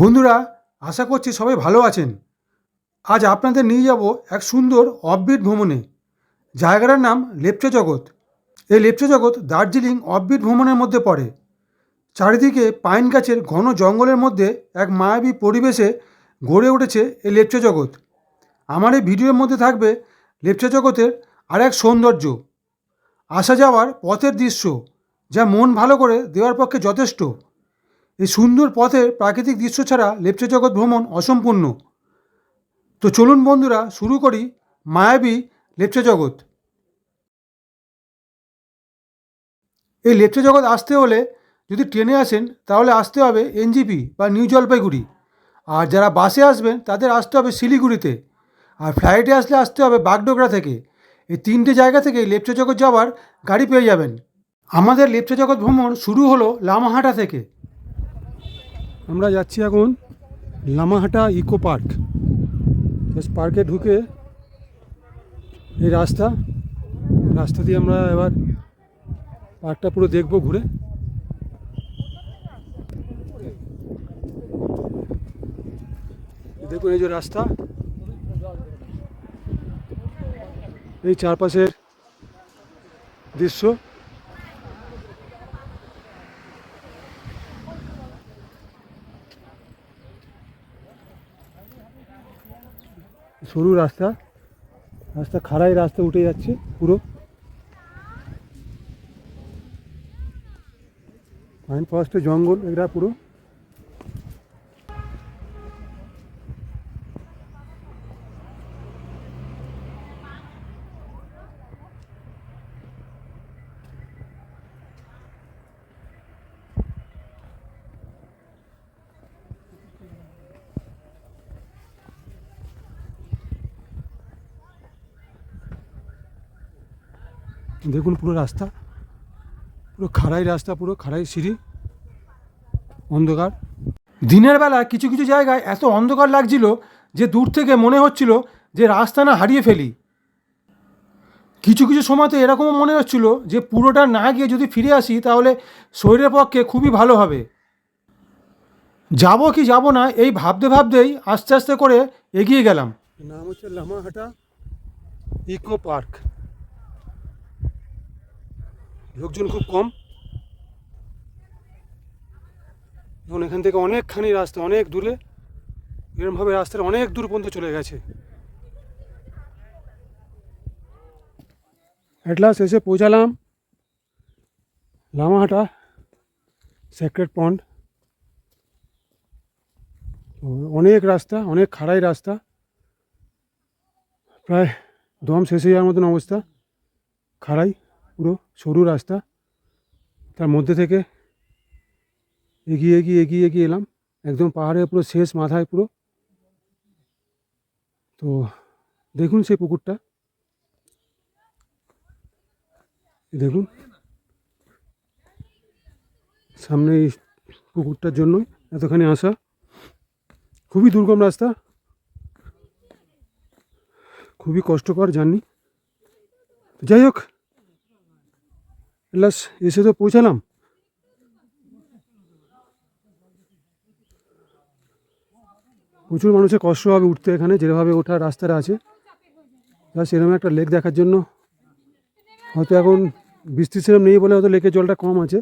বন্ধুরা, আশা করছি সবাই ভালো আছেন। আজ আপনাদের নিয়ে যাব এক সুন্দর অফবিট ভ্রমণে। জায়গাটার নাম লেপচা জগৎ। এই লেপচা জগৎ দার্জিলিং অফবিট ভ্রমণের মধ্যে পড়ে। চারিদিকে পাইন গাছের ঘন জঙ্গলের মধ্যে এক মায়াবী পরিবেশে গড়ে উঠেছে এই লেপচা জগৎ। আমার এই ভিডিওর মধ্যে থাকবে লেপচা জগতের আর এক সৌন্দর্য। আসা যাওয়ার পথের দৃশ্য, যা মন ভালো করে দেওয়ার পক্ষে যথেষ্ট। এই সুন্দর পথের প্রাকৃতিক দৃশ্য ছাড়া লেপচা জগৎ ভ্রমণ অসম্পূর্ণ। তো চলুন বন্ধুরা, শুরু করি মায়াবী লেপচা জগৎ এই লেপচা জগৎ আসতে হলে যদি ট্রেনে আসেন, তাহলে আসতে হবে এনজিপি বা নিউ জলপাইগুড়ি। আর যারা বাসে আসবেন, তাদের আসতে হবে শিলিগুড়িতে। আর ফ্লাইটে আসলে আসতে হবে বাগডোগরা থেকে। এই তিনটে জায়গা থেকে লেপচা জগৎ যাওয়ার গাড়ি পেয়ে যাবেন। আমাদের লেপচা জগৎ ভ্রমণ শুরু হলো লামাহাটা থেকে। আমরা যাচ্ছি এখন লামাহাটা ইকো পার্ক। পার্কে ঢুকে এই রাস্তা রাস্তা দিয়ে আমরা এবার পার্কটা পুরো দেখব ঘুরে। দেখুন এই যে রাস্তা, এই চারপাশের দৃশ্য। সরু রাস্তা রাস্তা খাড়াই রাস্তা উঠে যাচ্ছে পুরো। পাইন ফরেস্টের জঙ্গল এগুলা পুরো। দেখুন পুরো রাস্তা। পুরো খাড়াই রাস্তা, পুরো খাড়াই সিঁড়ি। অন্ধকার। দিনের বেলা কিছু কিছু জায়গায় এত অন্ধকার লাগছিল যে দূর থেকে মনে হচ্ছিল যে রাস্তা না হারিয়ে ফেলি। কিছু কিছু সময়তে এরকমও মনে হচ্ছিল যে পুরোটা না গিয়ে যদি ফিরে আসি, তাহলে শরীরের পক্ষে খুবই ভালো হবে। যাব কি যাব না, এই ভাবতে ভাবতেই আস্তে আস্তে করে এগিয়ে গেলাম। নাম হচ্ছে লামাহাটা ইকো পার্ক। লোকজন খুব কম। এখন এখান থেকে অনেকখানি রাস্তা, অনেক দূরে। এরমভাবে রাস্তাটা অনেক দূর পর্যন্ত চলে গেছে। অ্যাটলাস এসে পৌঁছালাম লামাহাটা সেক্রেট পন্ড অনেক রাস্তা, অনেক খাড়াই রাস্তা। প্রায় দম শেষ যাওয়ার মতন অবস্থা। খাড়াই। পুরো সরু রাস্তা। তার মধ্যে থেকে এগিয়ে এগিয়ে এগিয়ে এগিয়ে এলাম। একদম পাহাড়ের পুরো শেষ মাথায় পুরো। তো দেখুন সেই পুকুরটা। দেখুন। সামনে এই পুকুরটার জন্যই এতখানি আসা। খুবই দুর্গম রাস্তা। খুবই কষ্টকর জার্নি। যাই হোক প্লাস এসে তো পৌঁছালাম। প্রচুর মানুষের কষ্ট হবে উঠতে এখানে, যেভাবে ওঠার রাস্তাটা আছে। প্লাস এরকম একটা লেক দেখার জন্য। হয়তো এখন বৃষ্টি সেরকম নেই বলে হয়তো লেকের জলটা কম আছে।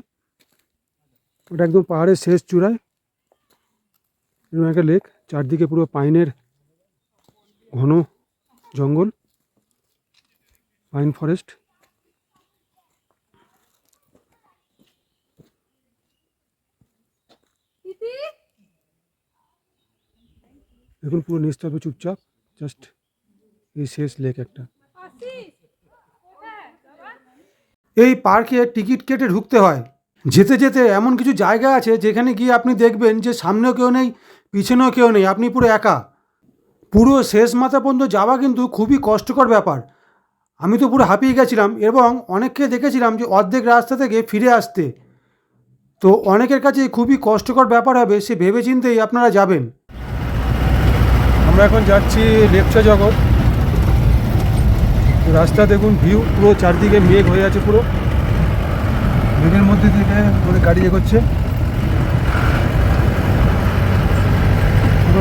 ওটা একদম পাহাড়ের শেষ চূড়ায়। এরকম একটা লেক চারদিকে পুরো পাইনের ঘন জঙ্গল। পাইন ফরেস্ট দেখুন পুরো নিস্তব্ধ চুপচাপ জাস্ট এই শেষ লেক একটা। এই পার্কে টিকিট কেটে ঢুকতে হয়। যেতে যেতে এমন কিছু জায়গা আছে যেখানে গিয়ে আপনি দেখবেন যে সামনেও কেউ নেই, পিছনেও কেউ নেই, আপনি পুরো একা। পুরো শেষ মাথা পর্যন্ত যাওয়া কিন্তু খুবই কষ্টকর ব্যাপার। আমি তো পুরো হাঁপিয়ে গেছিলাম এবং অনেককে দেখেছিলাম যে অর্ধেক রাস্তা থেকে ফিরে আসতে। তো অনেকের কাছে খুবই কষ্টকর ব্যাপার হবে সে ভেবেচিন্তেই আপনারা যাবেন। আমরা এখন যাচ্ছি লেপচা জগৎ। রাস্তা দেখুন ভিউ পুরো চারদিকে মেঘ হয়ে আছে পুরো। মেঘের মধ্যে থেকে মানে গাড়ি এগোচ্ছে।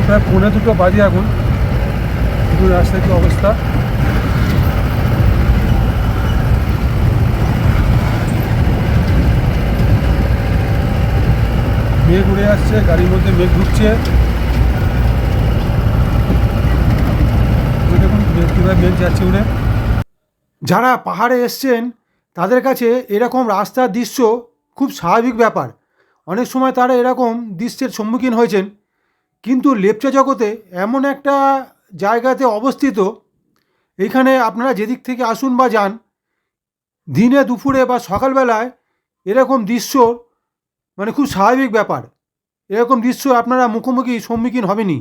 প্রায় পৌনে দুটো বাজে এখন। দুটো রাস্তার কি অবস্থা? মেঘ উড়ে আসছে, গাড়ির মধ্যে মেঘ ঢুকছে ওই কীভাবে মেঘ যাচ্ছে উড়ে যারা পাহাড়ে এসছেন, তাদের কাছে এরকম রাস্তার দৃশ্য খুব স্বাভাবিক ব্যাপার। অনেক সময় তারা এরকম দৃশ্যের সম্মুখীন হয়েছেন। কিন্তু লেপচা জগতে এমন একটা জায়গাতে অবস্থিত, এখানে আপনারা যেদিক থেকে আসুন বা যান, দিনে দুপুরে বা সকালবেলায় এরকম দৃশ্য মানে খুব স্বাভাবিক ব্যাপার। এরকম দৃশ্য আপনারা মুখোমুখি সম্মুখীন হবেনই।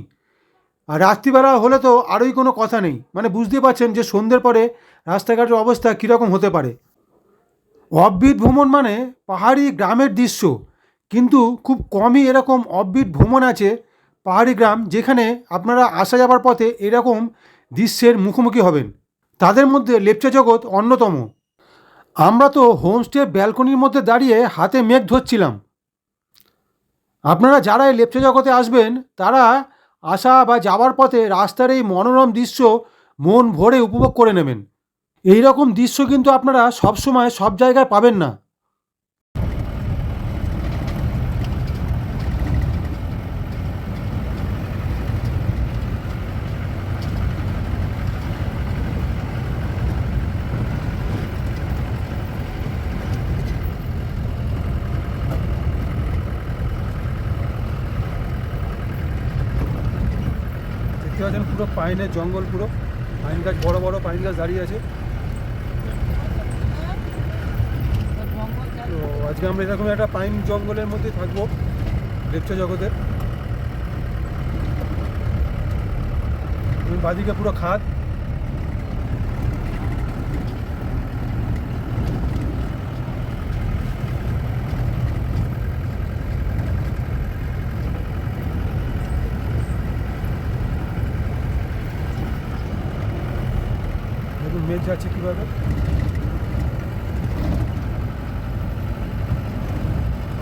আর রাত্রিবেলা হলে তো আরোই কোনো কথা নেই। মানে বুঝতে পারছেন যে সন্ধ্যের পরে রাস্তাঘাটের অবস্থা কীরকম হতে পারে। অফবিট ভ্রমণ মানে পাহাড়ি গ্রামের দৃশ্য। কিন্তু খুব কমই এরকম অফবিট ভ্রমণ আছে পাহাড়ি গ্রাম যেখানে আপনারা আসা যাবার পথে এরকম দৃশ্যের মুখোমুখি হবেন। তাদের মধ্যে লেপচা জগৎ অন্যতম। আমরা তো হোমস্টে ব্যালকনির মধ্যে দাঁড়িয়ে হাতে মেঘ ধরছিলাম। আপনারা যারা এই লেপচা জগতে আসবেন, তারা আসা বা যাওয়ার পথে রাস্তার এই মনোরম দৃশ্য মন ভরে উপভোগ করে নেবেন। এই রকম দৃশ্য কিন্তু আপনারা সবসময় সব জায়গায় পাবেন না দেখতে পাচ্ছেন পুরো পাইনের জঙ্গল পুরো। পাইন গাছ, বড় বড় পাইন গাছ দাঁড়িয়ে আছে। তো আজকে আমরা এরকম একটা পাইন জঙ্গলের মধ্যে থাকব, লেপচা জগতের। বাদিকে পুরো খাদ। দেখুন মেঘ যাচ্ছে কীভাবে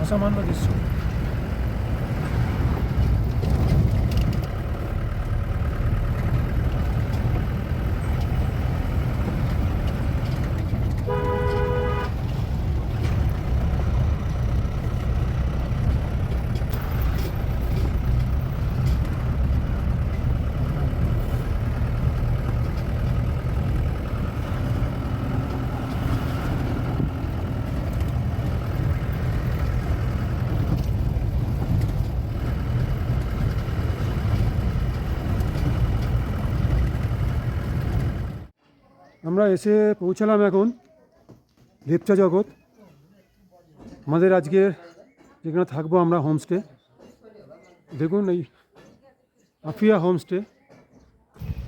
অসামান্য দৃশ্য আমরা এসে পৌঁছালাম এখন লেপচা জগৎ। আমাদের আজকের যেখানে থাকব আমরা হোমস্টে দেখুন এই আফিয়া হোমস্টে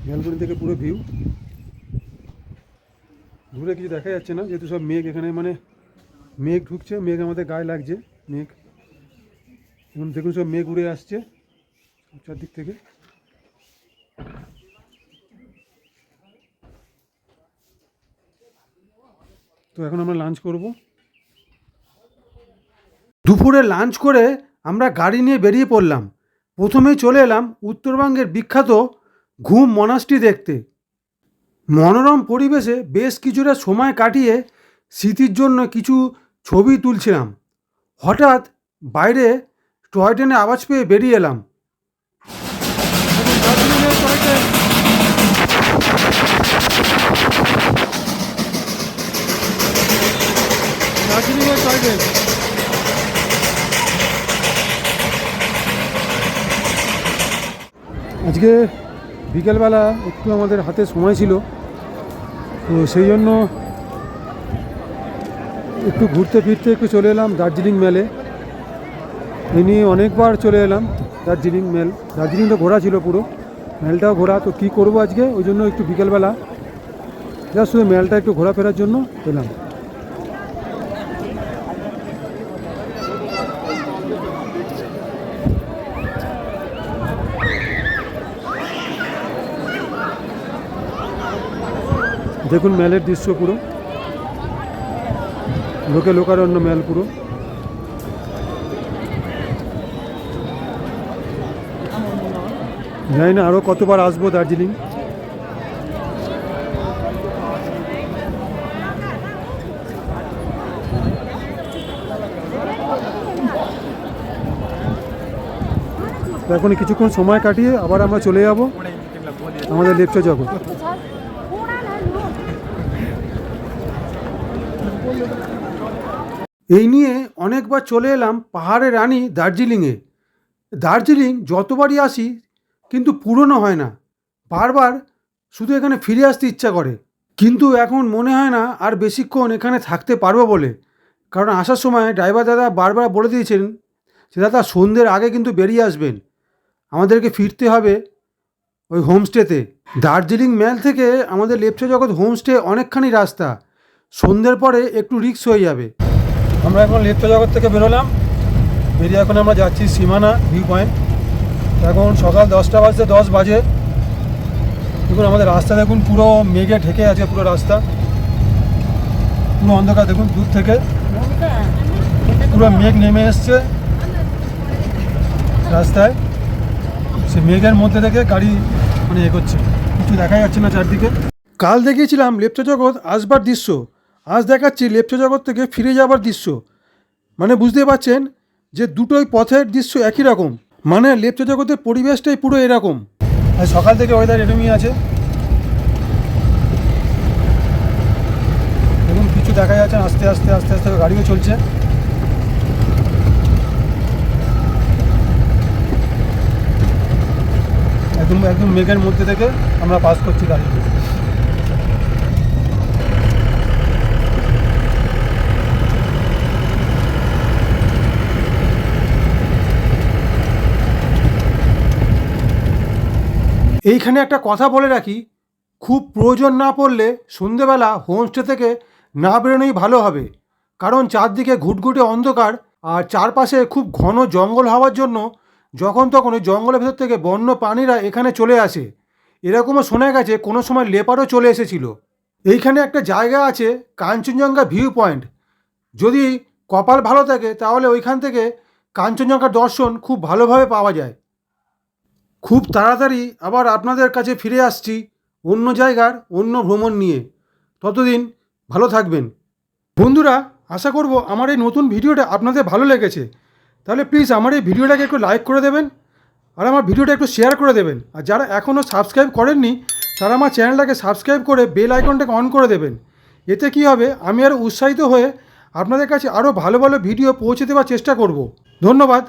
ব্যালকনি থেকে পুরো ভিউ দূরে কিছু দেখা যাচ্ছে না, যেহেতু সব মেঘ এখানে মানে মেঘ ঢুকছে, মেঘ আমাদের গায়ে লাগছে, মেঘ। এখন দেখুন সব মেঘ উড়ে আসছে চারদিক থেকে। তো এখন আমরা লাঞ্চ করব। দুপুরে লাঞ্চ করে আমরা গাড়ি নিয়ে বেরিয়ে পড়লাম। প্রথমেই চলে এলাম উত্তরবঙ্গের বিখ্যাত ঘুম মনাস্ট্রি দেখতে। মনোরম পরিবেশে বেশ কিছুটা সময় কাটিয়ে স্মৃতির জন্য কিছু ছবি তুলছিলাম। হঠাৎ বাইরে টয় ট্রেনে আওয়াজ পেয়ে বেরিয়ে এলাম। আজকে বিকেলবেলা একটু আমাদের হাতে সময় ছিল, তো সেই জন্য একটু ঘুরতে ফিরতে একটু চলে এলাম দার্জিলিং মেলে। এ নিয়ে অনেকবার চলে এলাম দার্জিলিং মেল। দার্জিলিং তো ঘোরা ছিল পুরো, মেলটাও ঘোরা। তো কী করব আজকে? ওই জন্য একটু বিকেলবেলা যা শুধু মেলটা একটু ঘোরাফেরার জন্য এলাম। দেখুন মেলের দৃশ্য পুরো। লোকে লোকারণ্য মেল পুরো। জানি না আরও কতবার আসব দার্জিলিং। এখন কিছুক্ষণ সময় কাটিয়ে আবার আমরা চলে যাব। আমাদের লেপচা জগৎ এই নিয়ে অনেকবার চলে এলাম পাহাড়ের রানী দার্জিলিংয়ে। দার্জিলিং যতবারই আসি, কিন্তু পুরনো হয় না। বারবার শুধু এখানে ফিরে আসতে ইচ্ছা করে। কিন্তু এখন মনে হয় না আর বেশিক্ষণ এখানে থাকতে পারব বলে। কারণ আসার সময় ড্রাইভার দাদা বারবার বলে দিয়েছেন যে, দাদা, সন্ধ্যের আগে কিন্তু বেরিয়ে আসবেন। আমাদেরকে ফিরতে হবে ওই হোমস্টেতে। দার্জিলিং ম্যাল থেকে আমাদের লেপচা জগৎ হোমস্টে অনেকখানি রাস্তা। সন্ধ্যের পরে একটু রিক্স হয়ে যাবে। আমরা এখন লেপচা জগৎ থেকে বেরোলাম বেরিয়ে এখন আমরা যাচ্ছি সীমানা ভিউ পয়েন্ট এখন সকাল দশটা বাজতে দশ বাজে। দেখুন, আমাদের রাস্তা দেখুন, পুরো মেঘে ঢেকে আছে পুরো রাস্তা। পুরো অন্ধকার, দেখুন, দূর থেকে। পুরো মেঘ নেমে এসছে রাস্তায়। সে মেঘের মধ্যে থেকে গাড়ি মানে এগোচ্ছে। কিছু দেখা যাচ্ছে না চারদিকে। কাল দেখিয়েছিলাম লেপচা জগৎ আসবার দৃশ্য। আজ দেখাচ্ছি লেপচা জগৎ থেকে ফিরে যাবার দৃশ্য। মানে বুঝতে পারছেন যে দুটোই পথের দৃশ্য একই রকম। মানে লেপচা জগতের পরিবেশটাই পুরো এরকম। সকাল থেকে ওয়েদার এরকমই আছে। দেখুন, কিছু দেখা যাচ্ছে আস্তে আস্তে আস্তে আস্তে গাড়িও চলছে। একদম একদম মেঘের মধ্যে থেকে আমরা পাস করছি গাড়ি এইখানে একটা কথা বলে রাখি, খুব প্রয়োজন না পড়লে সন্ধেবেলা হোমস্টে থেকে না বেরোনোই ভালো হবে। কারণ চারদিকে ঘুটঘুটে অন্ধকার আর চারপাশে খুব ঘন জঙ্গল হওয়ার জন্য যখন তখন ওই জঙ্গলের ভেতর থেকে বন্য প্রাণীরা এখানে চলে আসে। এরকমও শোনা গেছে কোনো সময় লেপারও চলে এসেছিল। এইখানে একটা জায়গা আছে, কাঞ্চনজঙ্ঘা ভিউ পয়েন্ট। যদি কপাল ভালো থাকে তাহলে ওইখান থেকে কাঞ্চনজঙ্ঘার দর্শন খুব ভালোভাবে পাওয়া যায়। খুব তাড়াতাড়ি আবার আপনাদের কাছে ফিরে আসছি অন্য জায়গার অন্য ভ্রমণ নিয়ে। ততদিন ভালো থাকবেন। বন্ধুরা, আশা করব আমার এই নতুন ভিডিওটা আপনাদের ভালো লেগেছে। তাহলে প্লিজ আমার এই ভিডিওটাকে একটু লাইক করে দেবেন আর আমার ভিডিওটা একটু শেয়ার করে দেবেন। আর যারা এখনও সাবস্ক্রাইব করেননি, তারা আমার চ্যানেলটাকে সাবস্ক্রাইব করে বেল আইকনটাকে অন করে দেবেন। এতে কি হবে? আমি আরও উৎসাহিত হয়ে আপনাদের কাছে আরও ভালো ভালো ভিডিও পৌঁছে দেওয়ার চেষ্টা করব। ধন্যবাদ।